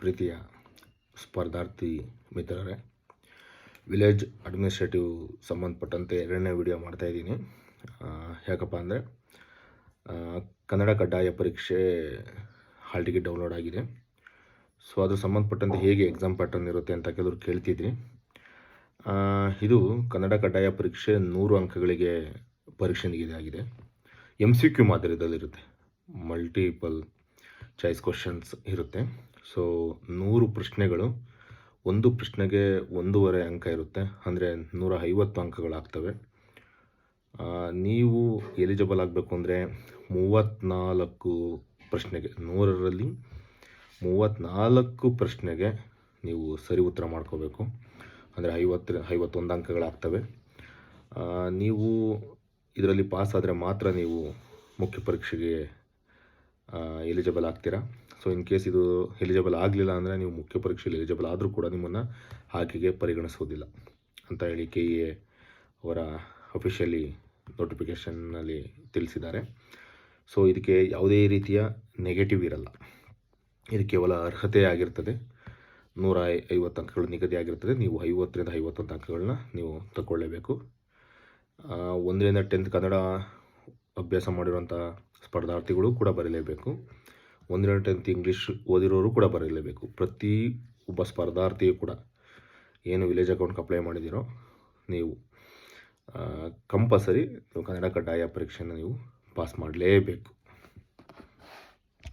ಪ್ರೀತಿಯ ಸ್ಪರ್ಧಾರ್ಥಿ ಮಿತ್ರರೇ, village administrative ಸಂಬಂಧಪಟ್ಟಂತೆ ಎರಡನೇ ವಿಡಿಯೋ ಮಾಡ್ತಾಯಿದ್ದೀನಿ ಯಾಕಪ್ಪ ಅಂದರೆ ಕನ್ನಡ ಕಡ್ಡಾಯ ಪರೀಕ್ಷೆ ಹಾಲ್ ಟಿಕೆಟ್ ಡೌನ್ಲೋಡ್ ಆಗಿದೆ. ಸೊ, ಅದ್ರ ಸಂಬಂಧಪಟ್ಟಂತೆ ಹೇಗೆ ಎಕ್ಸಾಮ್ ಪ್ಯಾಟರ್ನ್ ಇರುತ್ತೆ ಅಂತ ಕೆಲವರು ಕೇಳ್ತಿದ್ರಿ. ಇದು ಕನ್ನಡ ಕಡ್ಡಾಯ ಪರೀಕ್ಷೆ ನೂರು ಅಂಕಗಳಿಗೆ ಪರೀಕ್ಷೆ ನಿಗದಿ ಆಗಿದೆ ಎಂ ಸಿ ಕ್ಯೂ ಮಾದರಿದಲ್ಲಿರುತ್ತೆ ಮಲ್ಟಿಪಲ್ ಚಾಯ್ಸ್ ಕ್ವಶನ್ಸ್ ಇರುತ್ತೆ. ಸೊ ನೂರು ಪ್ರಶ್ನೆಗಳು. ಒಂದು ಪ್ರಶ್ನೆಗೆ ಒಂದೂವರೆ ಅಂಕ ಇರುತ್ತೆ. ಅಂದರೆ ನೂರ ಐವತ್ತು ಅಂಕಗಳಾಗ್ತವೆ. ನೀವು ಎಲಿಜಿಬಲ್ ಆಗಬೇಕು ಅಂದರೆ ಮೂವತ್ತ್ನಾಲ್ಕು ಪ್ರಶ್ನೆಗೆ, ನೂರರಲ್ಲಿ ಮೂವತ್ತ್ನಾಲ್ಕು ಪ್ರಶ್ನೆಗೆ ನೀವು ಸರಿ ಉತ್ತರ ಮಾಡ್ಕೋಬೇಕು. ಅಂದರೆ ಐವತ್ತರ ಐವತ್ತೊಂದು ಅಂಕಗಳಾಗ್ತವೆ. ನೀವು ಇದರಲ್ಲಿ ಪಾಸ್ ಆದರೆ ಮಾತ್ರ ನೀವು ಮುಖ್ಯ ಪರೀಕ್ಷೆಗೆ ಎಲಿಜಿಬಲ್ ಆಗ್ತೀರಾ? ಸೊ ಇನ್ ಕೇಸ್ ಇದು ಎಲಿಜಿಬಲ್ ಆಗಲಿಲ್ಲ ಅಂದರೆ ನೀವು ಮುಖ್ಯ ಪರೀಕ್ಷೆಯಲ್ಲಿ ಎಲಿಜಿಬಲ್ ಆದರೂ ಕೂಡ ನಿಮ್ಮನ್ನು ಆಯ್ಕೆಗೆ ಪರಿಗಣಿಸೋದಿಲ್ಲ ಅಂತ ಹೇಳಿ ಕೆ ಎ ಅವರ ಅಫಿಷಿಯಲಿ ನೋಟಿಫಿಕೇಷನ್ನಲ್ಲಿ ತಿಳಿಸಿದ್ದಾರೆ. ಸೊ ಇದಕ್ಕೆ ಯಾವುದೇ ರೀತಿಯ ನೆಗೆಟಿವ್ ಇರಲ್ಲ. ಇದು ಕೇವಲ ಅರ್ಹತೆ ಆಗಿರ್ತದೆ. ನೂರ ಐವತ್ತು ಅಂಕಗಳು ನಿಗದಿಯಾಗಿರ್ತದೆ ನೀವು ಐವತ್ತರಿಂದ ಐವತ್ತೊಂದು ಅಂಕಗಳನ್ನ ನೀವು ತಗೊಳ್ಳೇಬೇಕು ಒಂದರಿಂದ ಟೆಂತ್ ಕನ್ನಡ ಅಭ್ಯಾಸ ಮಾಡಿರುವಂಥ ಸ್ಪರ್ಧಾರ್ಥಿಗಳು ಕೂಡ ಬರೀಲೇಬೇಕು. ಒಂದೆರಡು ಟೆಂತ್ ಇಂಗ್ಲೀಷ್ ಓದಿರೋರು ಕೂಡ ಬರೀಲೇಬೇಕು. ಪ್ರತಿ ಒಬ್ಬ ಸ್ಪರ್ಧಾರ್ಥಿಯು ಕೂಡ ಏನು ವಿಲೇಜ್ ಅಕೌಂಟ್ಗೆ ಅಪ್ಲೈ ಮಾಡಿದ್ದೀರೋ ನೀವು ಕಂಪಲ್ಸರಿ ನೀವು ಕನ್ನಡ ಕಡ್ಡಾಯ ಪರೀಕ್ಷೆಯನ್ನು ನೀವು ಪಾಸ್ ಮಾಡಲೇಬೇಕು.